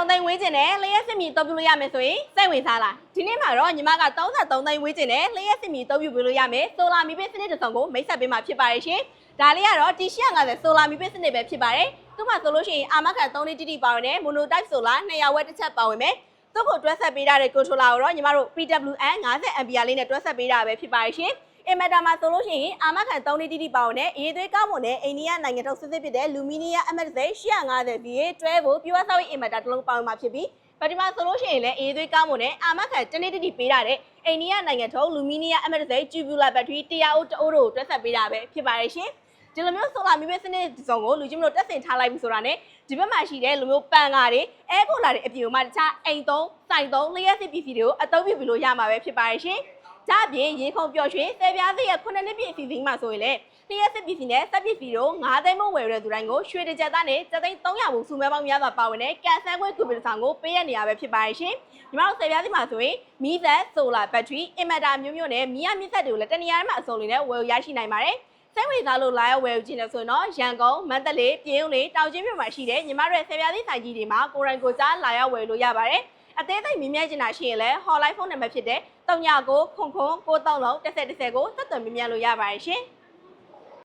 33သိန်းဝေးကျင်နဲ့လျှက်စစ်မီတုံးပြလို့ရမယ်ဆိုရင်စိတ်ဝင်စားလားဒီနေ့မှာတော့ညီမက33သိန်းဝေးကျင်နဲ့လျှက်စစ်မီတုံးပြလို့ရမယ်ဆိုလာမီပစ်စနစ်တစ်စုံကိုမိတ်ဆက်ပေးမှာဖြစ်ပါတယ်ရှင်ဒါလေးကတော့ T150 ဆိုလာမီပစ်စနစ်ပဲဖြစ်ပါတယ်သူ့မှာဆိုလို့ရှိရင်အာမခံ3လေးတိတိပါဝင်တဲ့ monotype solar 200ဝက်တစ်ချက်ပါဝင်မယ်သူ့ကိုတွဲဆက်ပေးထားတဲ့ controller ကိုတော့ညီမတို့ PWM 50 ampere လေးနဲ့တွဲဆက်ပေးတာပဲဖြစ်ပါတယ်ရှင် အင်မတာမှာဆိုလို့ရှိရင်အာမခံ3လေးတိတိပါဝင်တဲ့အေးသွေးကောင်းမွန်တဲ့အိန္ဒိယနိုင်ငံထုတ်စစ်စစ်ဖြစ်တဲ့ Lumia MX 850 VA 12 volt pure solid inverter တစ်လုံးပါဝင်မှာဖြစ်ပြီးပထမဆိုလို့ရှိရင်လည်းအေးသွေးကောင်းမွန်တဲ့အာမခံတနေ့တိတိပေးထားတဲ့အိန္ဒိယနိုင်ငံထုတ် Lumia MX tubular battery 100အိုးတအိုးတို့ကိုတွဲဆက်ပေးတာပဲဖြစ်ပါတယ်ရှင်ဒီလိုမျိုးဆိုလာမီပဲစနစ်ဒီစုံကိုလူချင်းမလို့တက်ဆင်ထားလိုက်ပြီဆိုတာနဲ့ဒီဘက်မှာရှိတဲ့လူမျိုးပန်ကားတွေအဲကိုလာတွေအပြင်မှာတခြားအိမ်သုံးစိုက်သုံးလျှက်စစ်ပစ္စည်းတွေကိုအသုံးပြုပြီးလို့ရမှာပဲဖြစ်ပါတယ်ရှင်။ ဒါအပြင်ရေခုံပျော်ရွှင်ဆယ်ပြားစိရဲ့ခုနှစ်နှစ်ပြည့်အစီအစဉ်မှာဆိုရင်လည်းလျှက်စစ်ပစ္စည်းနဲ့စက်ပစ္စည်းတို့9သိန်းမို့ဝယ်ရတဲ့သူတိုင်းကိုရွှေတစ်ကြက်သားနဲ့စက်သိန်း300ဘူးစုမဲပေါင်းများစွာပါဝင်တဲ့ကန်ဆယ်ခွဲကူပီတစ်ဆောင်ကိုပေးရနေရပဲဖြစ်ပါတယ်ရှင်။ညီမတို့ဆယ်ပြားစိမှာဆိုရင်မီးသက်ဆိုလာဘက်ထရီအင်မတာမျိုးမျိုးနဲ့မီးရမြင့်ဆက်တွေကိုလည်းတနေရာမှာအစုံလေးနဲ့ဝယ်ရရှိနိုင်ပါတယ်။စိတ်ဝင်စားလို့လာရောက်ဝယ်ယူခြင်းနဲ့ဆိုရင်တော့ရန်ကုန်မန္တလေးပြည်ဦးလေးတောင်ကျင်းမြို့မှာရှိတဲ့ညီမတို့ရဲ့ဆယ်ပြားသီးဆိုင်ကြီးတွေမှာကိုရိုင်းကိုကြားလာရောက်ဝယ်လို့ရပါတယ်။ အသေးစိတ်မြင်မြတ်ချင်တာရှိရင်လည်း hotline ဖုန်းနံပါတ်ဖြစ်တဲ့39ခုခုခု93လုံး1010ကိုဆက်သွယ်မြင်မြတ်လို့ရပါတယ်ရှင်။